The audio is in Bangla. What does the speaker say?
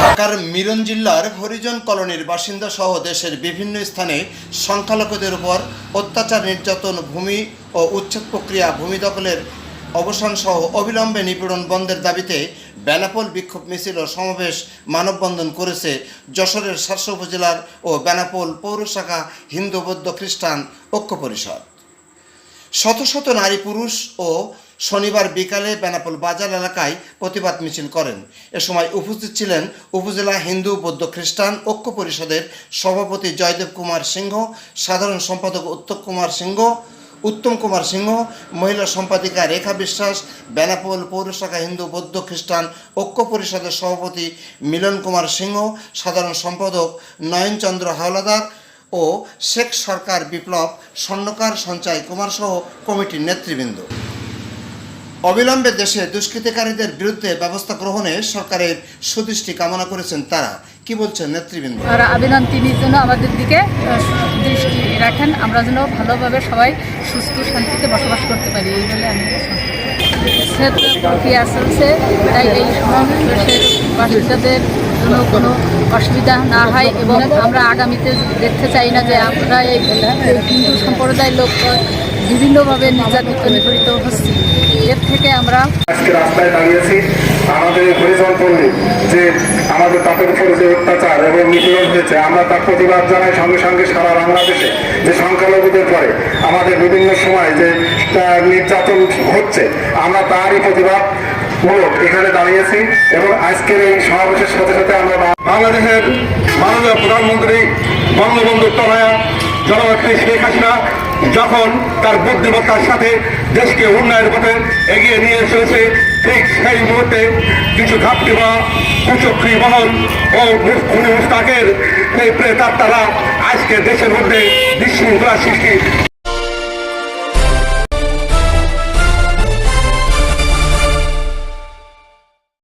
ঢাকার মিরন জিল্লার হরিজন কলোনির বাসিন্দা সহ দেশের বিভিন্ন স্থানে সংখ্যালঘুদের উপর অত্যাচার, নির্যাতন, ভূমি ও উচ্ছেদ প্রক্রিয়া, ভূমি দখলের অবসান সহ অবিলম্বে নিপীড়ন বন্ধের দাবিতে বেনাপোল বিক্ষোভ মিছিল ও সমাবেশ মানববন্ধন করেছে যশোরের সাতশো উপজেলার ও বেনাপোল পৌরশাখা হিন্দু, বৌদ্ধ, খ্রিস্টান ঐক্য পরিষদ। শত শত নারী, পুরুষ ও শনিবার বিকালে বেনাপোল বাজার এলাকায় প্রতিবাদ মিছিল করেন। এ সময় উপস্থিত ছিলেন উপজেলা হিন্দু, বৌদ্ধ, খ্রিস্টান ঐক্য পরিষদের সভাপতি জয়দেব কুমার সিংহ, সাধারণ সম্পাদক উত্তম কুমার সিংহ উত্তম কুমার সিংহ, মহিলা সম্পাদিকা রেখা বিশ্বাস, বেনাপোল পৌরশাখা হিন্দু বৌদ্ধ খ্রিস্টান ঐক্য পরিষদের সভাপতি মিলন কুমার সিংহ, সাধারণ সম্পাদক নয়নচন্দ্র হাওলাদার ও শেখ সরকার বিপ্লব স্বর্ণকার সঞ্চয় কুমার সহ কমিটির নেতৃবৃন্দ। অবিলম্বে দেশে দুষ্কৃতিকারীদের বিরুদ্ধে ব্যবস্থা গ্রহণে সরকারের সুদৃষ্টি কামনা করেছেন তারা। কি বলছেন নেতৃবৃন্দ? আর আবেদন তিনি যেন আমাদের দিকে দৃষ্টি রাখেন, আমরা যেন ভালোভাবে সবাই সুস্থ, শান্তিতে বসবাস করতে পারি, এই বলে আমি প্রক্রিয়া চলছে তাই এই সমাবেশের বাসিন্দাদের জন্য কোনো অসুবিধা না হয়, এবং আমরা আগামীতে দেখতে চাই না যে আমরা এই হিন্দু সম্প্রদায়ের লোক বিভিন্নভাবে নির্যাতিত, নিপীড়িত হচ্ছি। এর থেকে আমরা আজকে রাস্তায় দাঁড়িয়েছি, আমাদের হরিজন পল্লী, যে আমাদের তাদের উপরে যে অত্যাচার এবং নিপীড়ন হয়েছে, আমরা তার প্রতিবাদ জানাই সঙ্গে সঙ্গে সারা বাংলাদেশে, যে সংখ্যালঘুদের পরে আমাদের বিভিন্ন সময় যে নির্যাতন হচ্ছে, আমরা তারই প্রতিবাদ মূলক এখানে দাঁড়িয়েছি এবং আজকের এই সমাবেশের সাথে সাথে আমরা বাংলাদেশের মাননীয় প্রধানমন্ত্রী বঙ্গবন্ধু তনয়া জননেত্রী শেখ হাসিনা যখন তার বুদ্ধিমত্তার সাথে দেশকে উন্নয়নের পথে এগিয়ে নিয়ে চলেছে, ঠিক সেই মুহূর্তে কিছু ঘাপটি বা কুচক্রি মহল ও খুনি মুস্তাকের এই তারা আজকে দেশের মধ্যে বিশৃঙ্খলা সৃষ্টি।